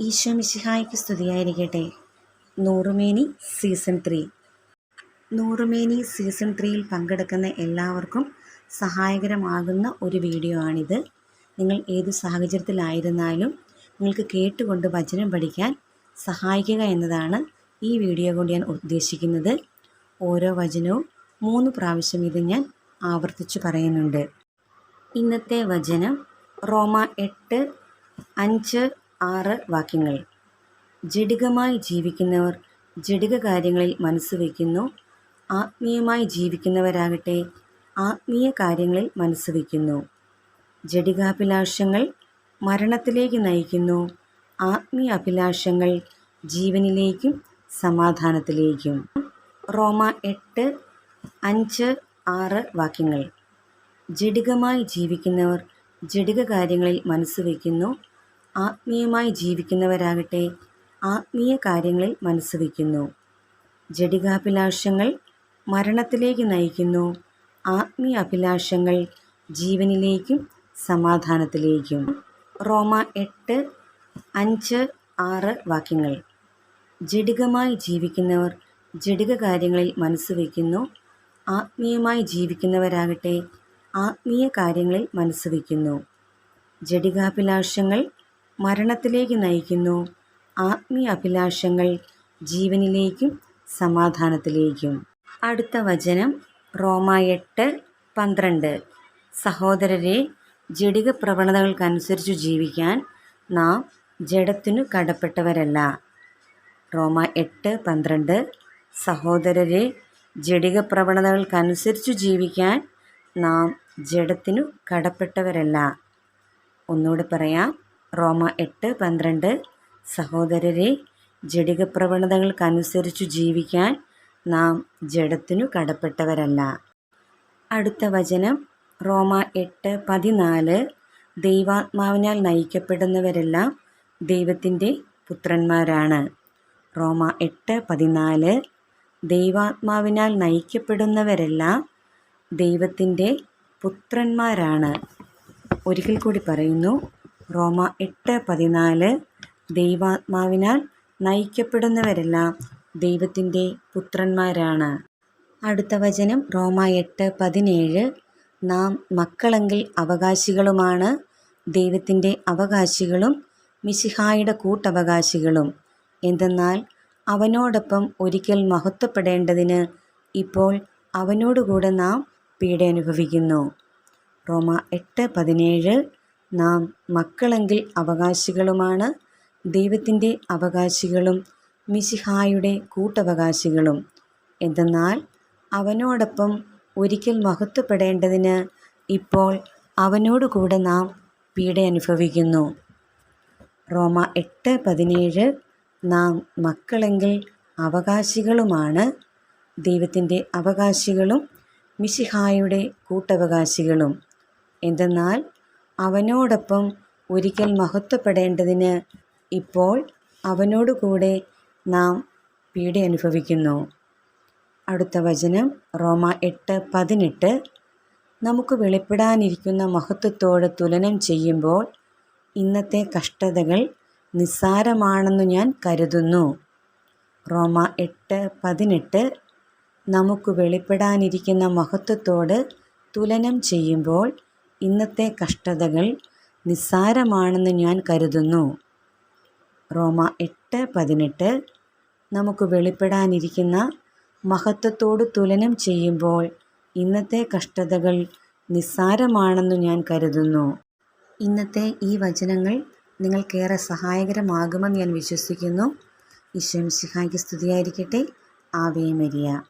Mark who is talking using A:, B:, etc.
A: ഈശോ മിശിഹായ്ക്ക് സ്തുതിയായിരിക്കട്ടെ. നൂറുമേനി സീസൺ ത്രീ. നൂറുമേനി സീസൺ ത്രീയിൽ പങ്കെടുക്കുന്ന എല്ലാവർക്കും സഹായകരമാകുന്ന ഒരു വീഡിയോ ആണിത്. നിങ്ങൾ ഏത് സാഹചര്യത്തിലായിരുന്നാലും നിങ്ങൾക്ക് കേട്ടുകൊണ്ട് വചനം പഠിക്കാൻ സഹായിക്കുക എന്നതാണ് ഈ വീഡിയോ കൊണ്ട് ഞാൻ ഉദ്ദേശിക്കുന്നത്. ഓരോ വചനവും മൂന്ന് പ്രാവശ്യം ഇത് ഞാൻ ആവർത്തിച്ച് പറയുന്നുണ്ട്. ഇന്നത്തെ വചനം റോമ എട്ട് അഞ്ച് ആറ് വാക്യങ്ങൾ. ജഡികമായി ജീവിക്കുന്നവർ ജഡിക കാര്യങ്ങളിൽ മനസ്സ് വയ്ക്കുന്നു. ആത്മീയമായി ജീവിക്കുന്നവരാകട്ടെ ആത്മീയ കാര്യങ്ങളിൽ മനസ്സ് വയ്ക്കുന്നു. ജഡികാഭിലാഷങ്ങൾ മരണത്തിലേക്ക് നയിക്കുന്നു. ആത്മീയ അഭിലാഷങ്ങൾ ജീവനിലേക്കും സമാധാനത്തിലേക്കും. റോമ എട്ട് അഞ്ച് ആറ് വാക്യങ്ങൾ. ജഡികമായി ജീവിക്കുന്നവർ ജഡിക കാര്യങ്ങളിൽ മനസ്സ് വയ്ക്കുന്നു. ആത്മീയമായി ജീവിക്കുന്നവരാകട്ടെ ആത്മീയ കാര്യങ്ങളിൽ മനസ്സ് വയ്ക്കുന്നു. ജഡികാഭിലാഷങ്ങൾ മരണത്തിലേക്ക് നയിക്കുന്നു. ആത്മീയ അഭിലാഷങ്ങൾ ജീവനിലേക്കും സമാധാനത്തിലേക്കും. റോമ എട്ട് അഞ്ച് ആറ് വാക്യങ്ങൾ. ജഡികമായി ജീവിക്കുന്നവർ ജഡിക കാര്യങ്ങളിൽ മനസ്സ് വയ്ക്കുന്നു. ആത്മീയമായി ജീവിക്കുന്നവരാകട്ടെ ആത്മീയ കാര്യങ്ങളിൽ മനസ്സ് വയ്ക്കുന്നു. ജഡികാഭിലാഷങ്ങൾ മരണത്തിലേക്ക് നയിക്കുന്നു. ആത്മീയ അഭിലാഷങ്ങൾ ജീവനിലേക്കും സമാധാനത്തിലേക്കും. അടുത്ത വചനം റോമ എട്ട് പന്ത്രണ്ട്. സഹോദരരെ ജഡിക പ്രവണതകൾക്കനുസരിച്ച് ജീവിക്കാൻ നാം ജഡത്തിനു കടപ്പെട്ടവരല്ല. റോമ എട്ട് പന്ത്രണ്ട്. സഹോദരരെ ജഡിക പ്രവണതകൾക്കനുസരിച്ച് ജീവിക്കാൻ നാം ജഡത്തിനു കടപ്പെട്ടവരല്ല. ഒന്നുകൂടെ പറയാം. റോമ എട്ട് പന്ത്രണ്ട്. സഹോദരരെ ജഡിക പ്രവണതകൾക്കനുസരിച്ചു ജീവിക്കാൻ നാം ജഡത്തിനു കടപ്പെട്ടവരല്ല. അടുത്ത വചനം റോമ എട്ട് പതിനാല്. ദൈവാത്മാവിനാൽ നയിക്കപ്പെടുന്നവരെല്ലാം ദൈവത്തിന്റെ പുത്രന്മാരാണ്. റോമ എട്ട് പതിനാല്. ദൈവാത്മാവിനാൽ നയിക്കപ്പെടുന്നവരെല്ലാം ദൈവത്തിന്റെ പുത്രന്മാരാണ്. ഒരിക്കൽ കൂടി പറയുന്നു റോമ എട്ട് പതിനാല്. ദൈവാത്മാവിനാൽ നയിക്കപ്പെടുന്നവരെല്ലാം ദൈവത്തിന്റെ പുത്രന്മാരാണ്. അടുത്ത വചനം റോമ എട്ട് പതിനേഴ്. നാം മക്കളെങ്കിൽ അവകാശികളുമാണ്. ദൈവത്തിന്റെ അവകാശികളും മിശിഹായുടെ കൂട്ടവകാശികളും. എന്തെന്നാൽ അവനോടൊപ്പം ഒരിക്കൽ മഹത്വപ്പെടേണ്ടതിന് ഇപ്പോൾ അവനോടുകൂടെ നാം പീഡ അനുഭവിക്കുന്നു. റോമ എട്ട് പതിനേഴ്. നാം മക്കളെങ്കിൽ അവകാശികളുമാണ് ദൈവത്തിന്റെ അവകാശികളും മിശിഹായുടെ കൂട്ടവകാശികളും. എന്തെന്നാൽ അവനോടൊപ്പം ഒരിക്കൽ മഹത്വപ്പെടേണ്ടതിന് ഇപ്പോൾ അവനോടുകൂടെ നാം പീഡ അനുഭവിക്കുന്നു. റോമ എട്ട് പതിനേഴ് നാം മക്കളെങ്കിൽ അവകാശികളുമാണ് ദൈവത്തിന്റെ അവകാശികളും മിശിഹായുടെ കൂട്ടവകാശികളും. എന്തെന്നാൽ അവനോടൊപ്പം ഒരിക്കൽ മഹത്വപ്പെടേണ്ടതിന് ഇപ്പോൾ അവനോടുകൂടെ നാം പീഡ അനുഭവിക്കുന്നു. അടുത്ത വചനം റോമ എട്ട് പതിനെട്ട്. നമുക്ക് വെളിപ്പെടാനിരിക്കുന്ന മഹത്വത്തോട് തുലനം ചെയ്യുമ്പോൾ ഇന്നത്തെ കഷ്ടതകൾ നിസ്സാരമാണെന്ന് ഞാൻ കരുതുന്നു. റോമ എട്ട് പതിനെട്ട്. നമുക്ക് വെളിപ്പെടാനിരിക്കുന്ന മഹത്വത്തോട് തുലനം ചെയ്യുമ്പോൾ ഇന്നത്തെ കഷ്ടതകൾ നിസ്സാരമാണെന്ന് ഞാൻ കരുതുന്നു. റോമ എട്ട് പതിനെട്ട്. നമുക്ക് വെളിപ്പെടാനിരിക്കുന്ന മഹത്വത്തോട് തുലനം ചെയ്യുമ്പോൾ ഇന്നത്തെ കഷ്ടതകൾ നിസ്സാരമാണെന്ന് ഞാൻ കരുതുന്നു. ഇന്നത്തെ ഈ വചനങ്ങൾ നിങ്ങൾക്കേറെ സഹായകരമാകുമെന്ന് ഞാൻ വിശ്വസിക്കുന്നു. ഈശ്വം സിഹായിക്ക് സ്തുതിയായിരിക്കട്ടെ. Ave Maria.